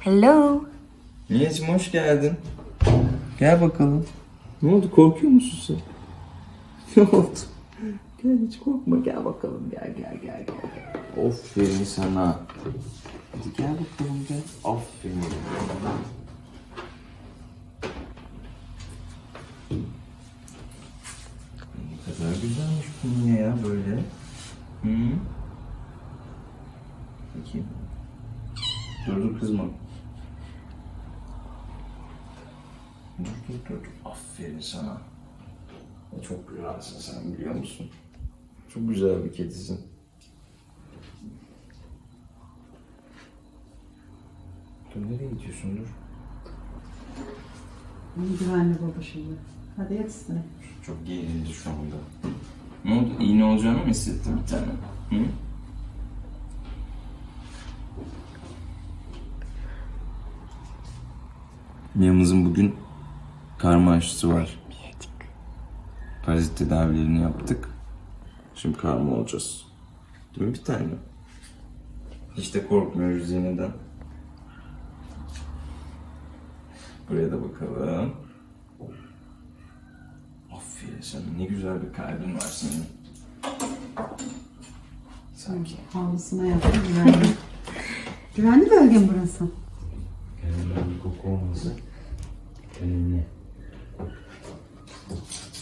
Hello. Niyeciğim hoş geldin. Gel bakalım. Ne oldu korkuyor musun sen? Ne oldu? Gel hiç korkma gel bakalım gel gel gel gel. Aferin sana. Hadi gel bakalım gel. Aferin. Ne kadar güzelmiş bu ne ya böyle. Hı? Bakayım. Dur dur kızma. Dur dur dur. Aferin sana. Çok güzelsin sen biliyor musun? Çok güzel bir kedisin. Dur nereye gidiyorsun dur. İyi güvenli baba şimdi. Hadi yat üstüne. Çok gerildi şu anda. Ne oldu? İğne olacağını mı hissettin bir tane? Hı? Miyamızın bugün karma aşısı var. Parazit tedavilerini yaptık. Şimdi karma olacağız. Değil mi bir tane? Hiç de korkmuyoruz yeniden. Buraya da bakalım. Aferin sana. Ne güzel bir kalbin var senin. Sanki. Havlusuna yaptım güvenli. güvenli bölge mi burası? Olması önemli.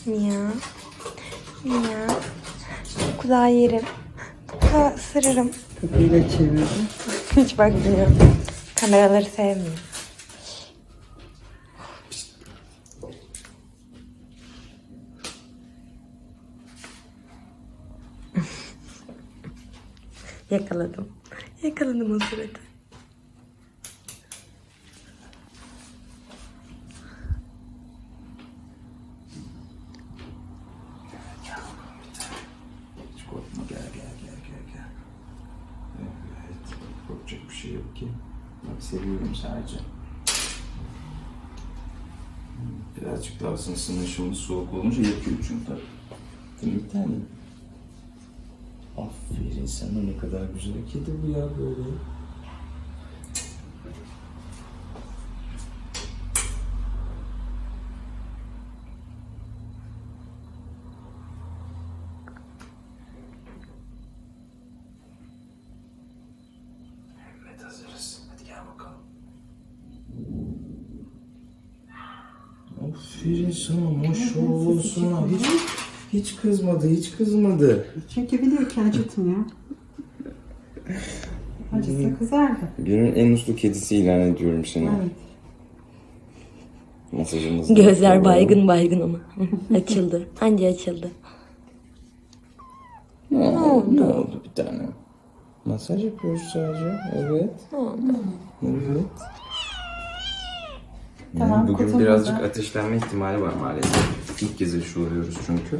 Mia. Mia. Kulağı yerim. Kulağı ısırırım. Kapıyla çevirdim. Hiç bakmıyor. Kameraları sevmiyor. Yakaladım. Yakaladım o sırada. Hiç korkma gel gel gel gel gel. Evet. Korkacak bir şey yok ki. Bak seviyorum sadece. Birazcık daha ısınsın şimdi soğuk olunca yakıyor çünkü. Değil mi tane? Aferin sana ne kadar güzel kedi bu ya böyle. Evet hazırız. Hadi gel bakalım. Sana maşallah sana. Hiç, hiç kızmadı, hiç kızmadı. Çünkü biliyor ki acıtmıyor. Acısa kızardı. Günün en uslu kedisi ilan ediyorum seni. Evet. Masajımızda. Gözler baygın baygın ama. açıldı. Anca açıldı. Ne oldu? Ne oldu bir tane? Masaj yapıyoruz sadece. Evet. Evet. Tamam, Yani bugün kutumuzda- birazcık ateşlenme ihtimali var maalesef. İlk kez aşılıyoruz çünkü.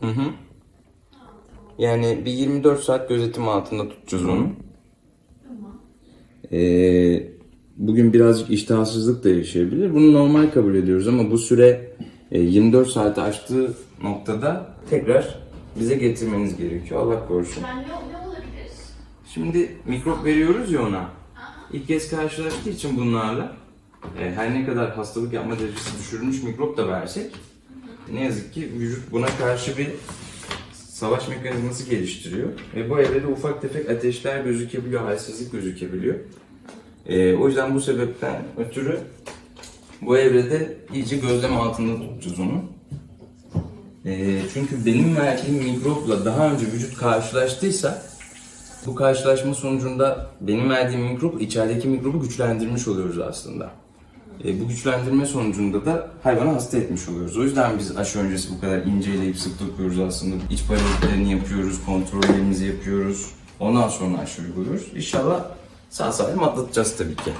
Hı hı. Yani bir 24 saat gözetim altında tutacağız onu. Ee, bugün birazcık iştahsızlık da yaşayabilir. Bunu normal kabul ediyoruz ama bu süre e, 24 saati aştığı noktada tekrar bize getirmeniz gerekiyor. Allah korusun. Yani ne, ne olabilir? Şimdi mikrop veriyoruz ya ona. İlk kez karşılaştığı için bunlarla e, her ne kadar hastalık yapma derecesi düşürülmüş mikrop da versek ne yazık ki vücut buna karşı bir savaş mekanizması geliştiriyor. Ve bu evrede ufak tefek ateşler gözükebiliyor, halsizlik gözükebiliyor. E, o yüzden bu sebepten ötürü bu evrede iyice gözlem altında tutacağız onu. E, çünkü benim verdiğim mikropla daha önce vücut karşılaştıysa bu karşılaşma sonucunda benim verdiğim mikrop içerideki mikrobu güçlendirmiş oluyoruz aslında. E, bu güçlendirme sonucunda da hayvanı hasta etmiş oluyoruz. O yüzden biz aşı öncesi bu kadar inceleyip sık dokuyoruz aslında. İç parazitlerini yapıyoruz, kontrollerimizi yapıyoruz. Ondan sonra aşı uyguluyoruz. İnşallah sağ salim atlatacağız tabii ki.